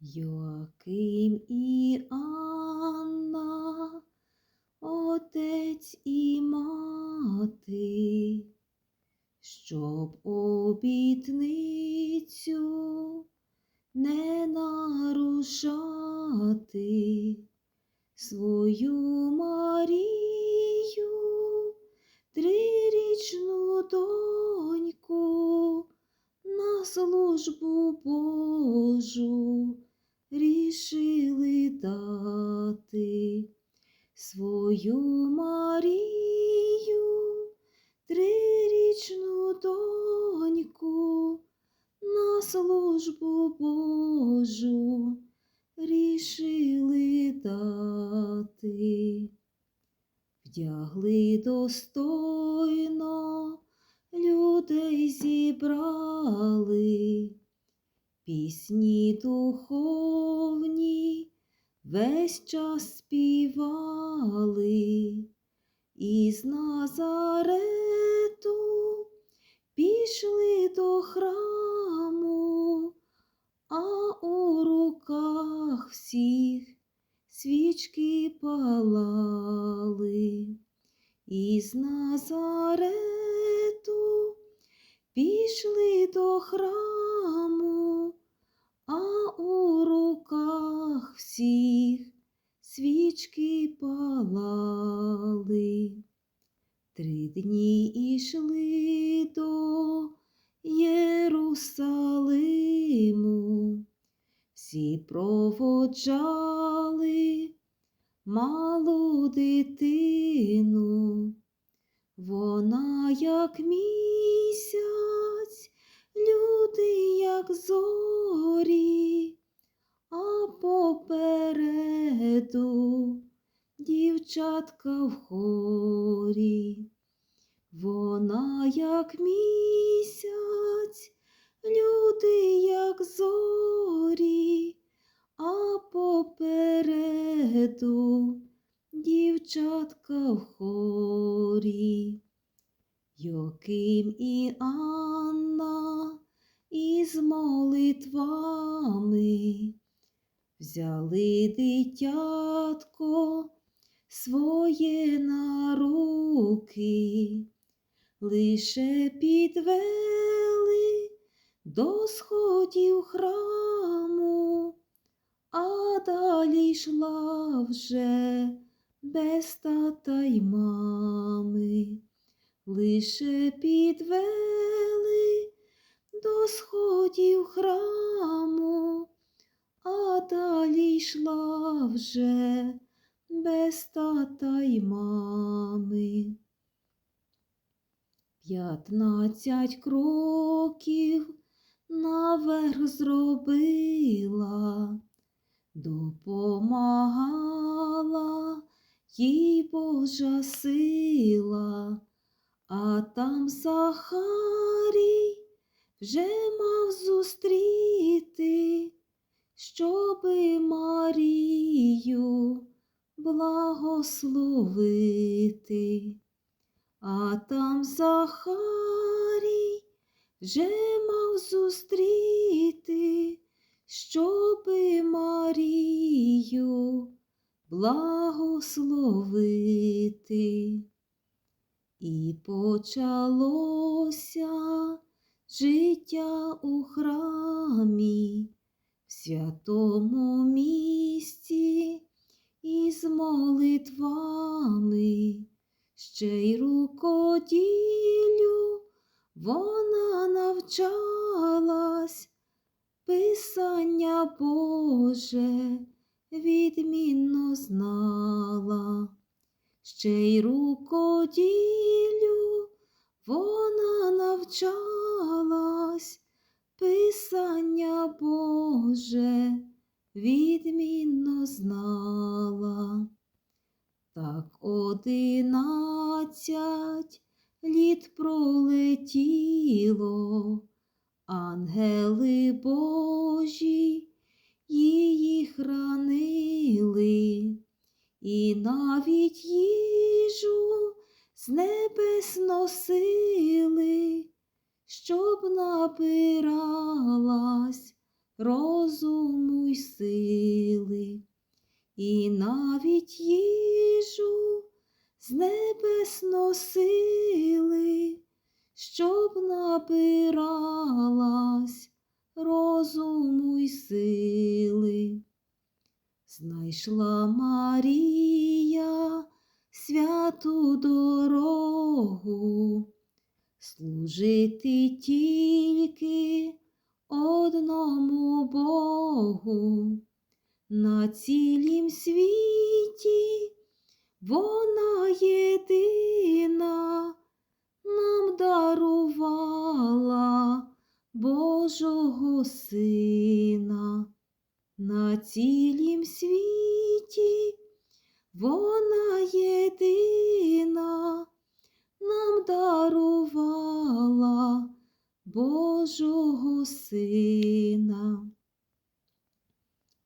Йоаким і Анна, отець і мати, щоб обітницю не нарушати свою Марію, трирічну доньку на службу Божу рішили дати свою Марію, трирічну доньку на службу Божу рішили дати. Вдягли достойно, людей зібрали, пісні духовні весь час співали, із Назарету пішли до храму, а у руках всіх свічки палали. Із Назарету всіх свічки палали. Три дні ішли до Єрусалиму, всі проводжали малу дитину, вона як місяць, люди як зорі, а попереду дівчатка в хорі. Вона як місяць, люди як зорі, а попереду дівчатка в хорі. Йоким і Анна із молитвами взяли дитятко своє на руки, лише підвели до сходів храму, а далі йшла вже без тата й мами, лише підвели до сходів храму, а далі йшла вже без тата й мами. П'ятнадцять кроків наверх зробила, допомагала їй Божа сила, а там Захарій вже мав зустріти, щоби Марію благословити. А там Захарій вже мав зустріти, щоби Марію благословити. І почалося життя у храмі, святому місці із молитвами, ще й рукоділлю вона навчалась, Писання Боже відмінно знала, ще й рукоділлю вона навчалась, пролетіло, ангели Божі її хранили, і навіть їжу з небес носили, щоб набиралась розуму й сили, і навіть їжу з небес носили, щоб набиралась розуму й сили. Знайшла Марія святу дорогу, служити тільки одному Богу. На цілім світі вона єдина Божого Сина. На цілім світі вона єдина нам дарувала Божого Сина.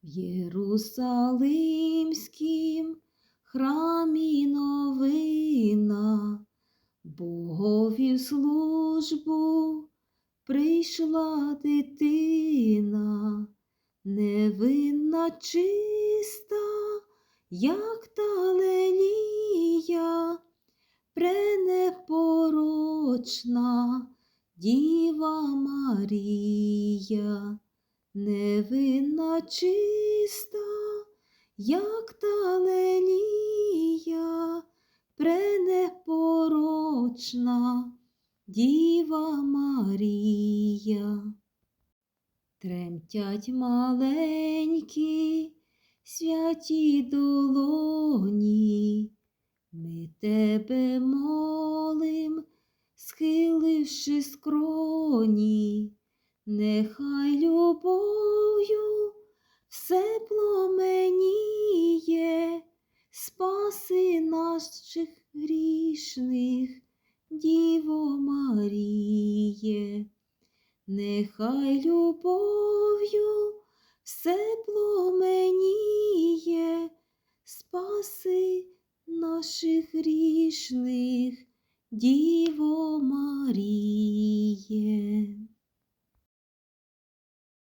В Єрусалимськім храмі новина, Богові службу прийшла дитина, невинна чиста, як та лелія, пренепорочна Діва Марія невинна чиста, як та лелія, пренепорочна Діва Марія. Тремтять маленькі святі долоні, ми тебе молим, схиливши скроні. Нехай любов'ю все пломеніє, спаси наших нехай любов'ю все пломеніє, спаси наших грішних, Діво Маріє.